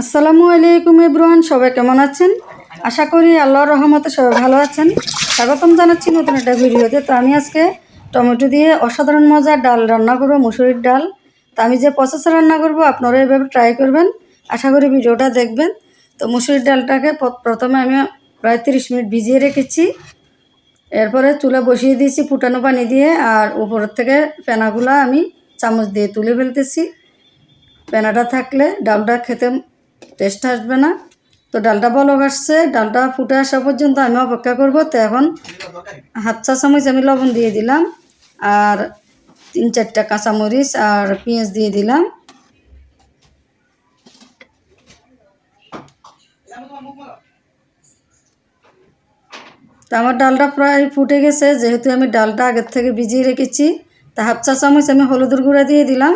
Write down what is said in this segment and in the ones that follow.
আসসালামু আলাইকুম ইব্রুয়ান সবাই কেমন আছেন? আশা করি আল্লাহর রহমতে সবাই ভালো আছেন। স্বাগতম জানাচ্ছি নতুন একটা ভিডিওতে। তো আমি আজকে টমেটো দিয়ে অসাধারণ মজার ডাল রান্না করব, মুসুরির ডাল। তো আমি যে প্রসেসে রান্না করব, আপনারা এভাবে ট্রাই করবেন। আশা করি ভিডিওটা দেখবেন। তো মুসুরির ডালটাকে প্রথমে আমি প্রায় তিরিশ মিনিট ভিজিয়ে রেখেছি। এরপরে চুলা বসিয়ে দিয়েছি ফুটানো পানি দিয়ে, আর উপর থেকে ফেনাগুলা আমি চামচ দিয়ে তুলে ফেলতেছি। পেনাটা থাকলে ডালটা খেতে টেস্ট আসবে না। তো ডালটা বলক আসছে ডালটা ফুটে আসা পর্যন্ত আমি অপেক্ষা করব। তো এখন হাফ চা চামচ আমি লবণ দিয়ে দিলাম, আর তিন চারটা কাঁচামরিচ আর পেঁয়াজ দিয়ে দিলাম। তো আমার ডালটা প্রায় ফুটে গেছে, যেহেতু আমি ডালটা আগের থেকে ভিজিয়ে রেখেছি, তা হাফ চা চামচ আমি হলুদের গুঁড়া দিয়ে দিলাম।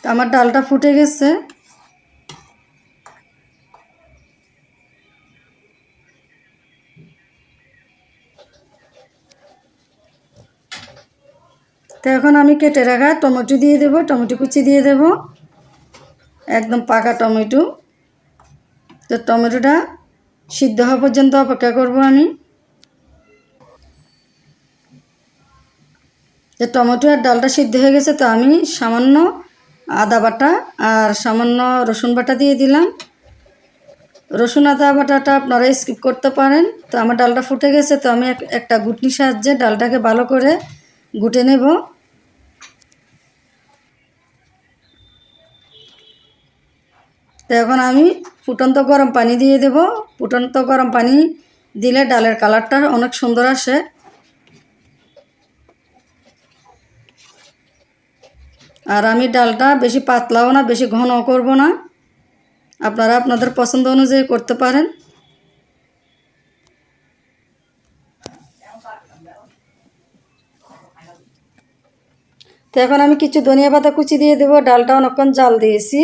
তো আমার ডালটা ফুটে গেছে। তো এখন আমি কেটে রাখা টমেটো দিয়ে দেবো, টমেটো কুচি দিয়ে দেবো। একদম পাকা টমেটো। তো টমেটোটা সিদ্ধ হওয়া পর্যন্ত অপেক্ষা করব আমি। যে টমেটো আর ডালটা সিদ্ধ হয়ে গেছে, তো আমি সামান্য আদা বাটা আর সামান্য রসুন বাটা দিয়ে দিলাম। রসুন আদা বাটাটা আপনারা স্কিপ করতে পারেন। তো আমার ডালটা ফুটে গেছে, তো আমি একটা গুটনির সাহায্যে ডালটাকে ভালো করে গুটে নেব। তো এখন আমি ফুটন্ত গরম পানি দিয়ে দেব। ফুটন্ত গরম পানি দিলে ডালের কালারটা অনেক সুন্দর আসে। আর আমি ডালটা বেশি পাতলাও না, বেশি ঘন করব না। আপনারা আপনাদের পছন্দ অনুযায়ী করতে পারেন। তো এখন আমি কিছু ধনিয়া পাতা কুচি দিয়ে দেবো, ডালটা অনেকক্ষণ জাল দিয়েছি।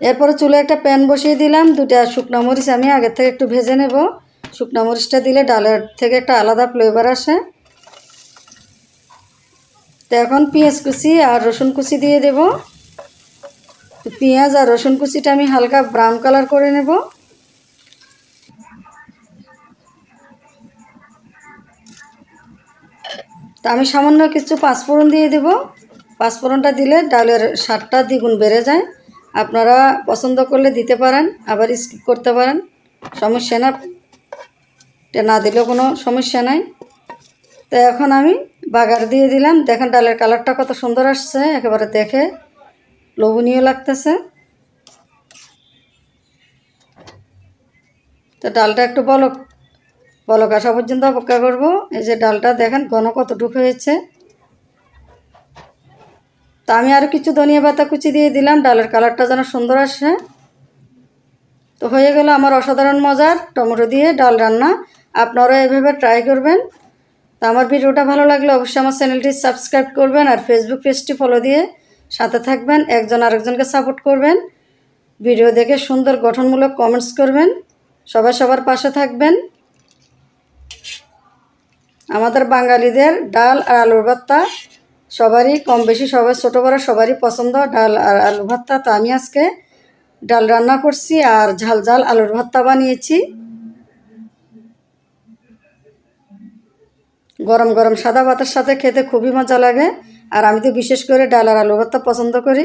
এরপরে চুলে একটা প্যান বসিয়ে দিলাম, দুটা শুকনো মরিচ আমি আগের থেকে একটু ভেজে নেব। শুকনো মরিচটা দিলে ডালের থেকে একটা আলাদা ফ্লেভার আসে। তো এখন পেঁয়াজ কুচি আর রসুন কুচি দিয়ে দেব। পেঁয়াজ আর রসুন কুচিটা আমি হালকা ব্রাউন কালার করে নেব। তা আমি সামান্য কিছু পাঁচফোড়ন দিয়ে দেব। পাঁচফোড়নটা দিলে ডালের স্বাদটা দ্বিগুণ বেড়ে যায়। আপনারা পছন্দ করলে দিতে পারেন, আবার স্কিপ করতে পারেন। সমস্যা না। এটা না দিলেও কোনো সমস্যা নাই। তো এখন আমি বাগার দিয়ে দিলাম। দেখেন ডালের কালারটা কত সুন্দর আসছে, একেবারে দেখে লোভনীয় লাগতেছে। তো ডালটা একটু বলক বলক আসা পর্যন্ত অপেক্ষা করব। এই যে ডালটা দেখেন ঘন কতটুকু হয়েছে। তা আমি আর কিছু ধনিয়া পাতা কুচি দিয়ে দিলাম, ডালের কালারটা যেন সুন্দর আসে। তো হয়ে গেল আমার অসাধারণ মজার টমেটো দিয়ে ডাল রান্না। আপনারা এভাবে ট্রাই করবেন। তো আমার ভিডিওটা ভালো লাগলে অবশ্যই আমার চ্যানেলটি সাবস্ক্রাইব করবেন আর ফেসবুক পেজটি ফলো দিয়ে সাথে থাকবেন, একজন আরেকজনকে সাপোর্ট করবেন। ভিডিও দেখে সুন্দর গঠনমূলক কমেন্টস করবেন। সবাই সবার পাশে থাকবেন। আমাদের বাঙালিদের ডাল আর আলুর ভর্তা সবারই কম বেশি সবার ছোটো বড় সবারই পছন্দ, ডাল আর আলু ভর্তা। তো আমি আজকে ডাল রান্না করছি আর ঝাল ঝাল আলুর ভর্তা বানিয়েছি। গরম গরম সাদা ভাতের সাথে খেতে খুবই মজা লাগে। আর আমি তো বিশেষ করে ডাল আর আলু ভাতটা পছন্দ করি।